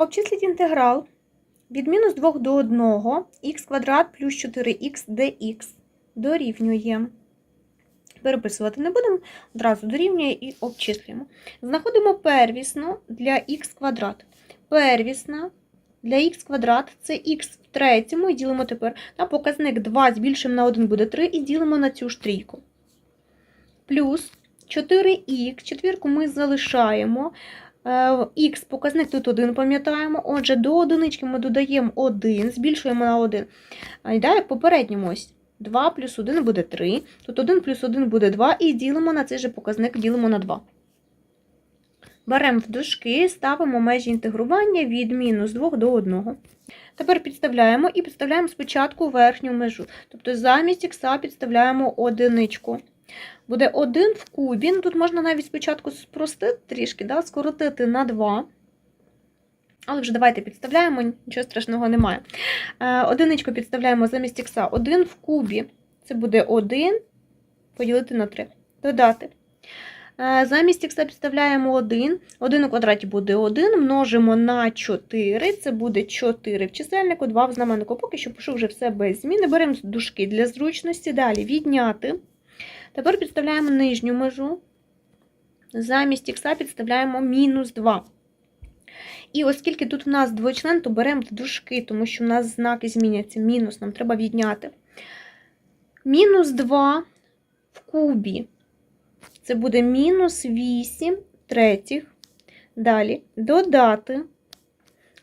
Обчисліть інтеграл від мінус 2 до 1 х квадрат плюс 4х dx дорівнює. Переписувати не будемо, одразу дорівнює і обчислюємо. Знаходимо первісну для х квадрат. Первісна для х квадрат це х в третьому і ділимо тепер на показник 2 збільшимо на 1 буде 3 і ділимо на цю ж трійку. Плюс 4х, четвірку ми залишаємо. Х показник тут 1 пам'ятаємо. Отже, до одинички ми додаємо 1, збільшуємо на 1. А йде як попередньому ось. 2 плюс 1 буде 3. Тут 1 плюс 1 буде 2 і ділимо на цей же показник, ділимо на 2. Беремо в дужки, ставимо межі інтегрування від мінус 2 до 1. Тепер підставляємо і підставляємо спочатку верхню межу. Тобто замість х підставляємо одиничку. Буде 1 в кубі. Тут можна навіть спочатку спростити трішки, да, скоротити на 2. Але вже давайте підставляємо, нічого страшного немає. Е, Одиничку підставляємо замість х 1 в кубі. Це буде 1 поділити на 3. Додати. Е, Замість х підставляємо 1. 1 у квадраті буде 1, множимо на 4. Це буде 4 в чисельнику, 2 в знаменнику. Поки що пишу вже все без зміни. Беремо дужки для зручності. Далі відняти. Тепер підставляємо нижню межу. Замість х підставляємо мінус 2. І оскільки тут в нас двочлен, то беремо в дужки, тому що в нас знаки зміняться. Мінус нам треба відняти. Мінус 2 в кубі. Це буде мінус 8 третіх. Далі додати.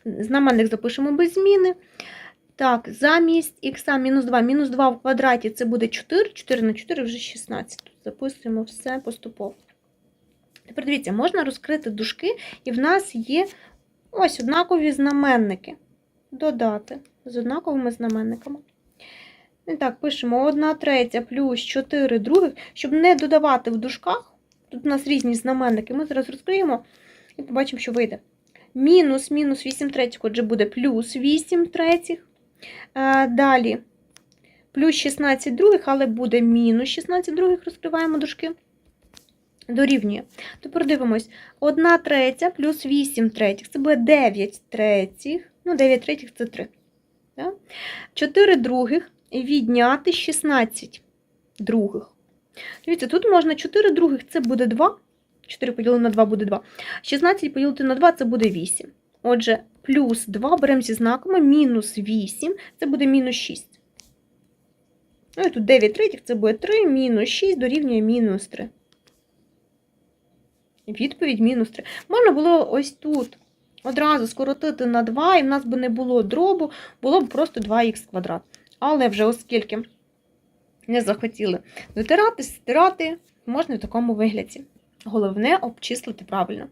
Знаменник запишемо без зміни. Так, замість х мінус 2, мінус 2 в квадраті це буде 4, 4 на 4 вже 16. Тут записуємо все поступово. Тепер дивіться, можна розкрити дужки, і в нас є ось однакові знаменники. Додати з однаковими знаменниками. І так, пишемо 1 третя плюс 4 других, щоб не додавати в дужках. Тут у нас різні знаменники. Ми зараз розкриємо і побачимо, що вийде. Мінус мінус 8 третіх, отже, буде плюс 8 третіх. Е, Далі плюс 16 других, але буде мінус 16 других, розкриваємо дужки. Дорівнює. Тепер дивимось. 1 третя плюс 8 третіх. Це буде 9 третіх. Ну, 9 третіх це 3. 4 других відняти 16 других. Дивіться, тут можна 4 других, це буде 2. 4 поділити на 2 буде 2. 16 поділити на 2 це буде 8. Отже, плюс 2 беремо зі знаками, мінус 8, це буде мінус 6. Ну і тут 9 третіх, це буде 3, мінус 6 дорівнює мінус 3. Відповідь мінус 3. Можна було ось тут одразу скоротити на 2, і в нас би не було дробу, було б просто 2х квадрат. Але вже оскільки не захотіли витирати, стирати, можна в такому вигляді. Головне обчислити правильно.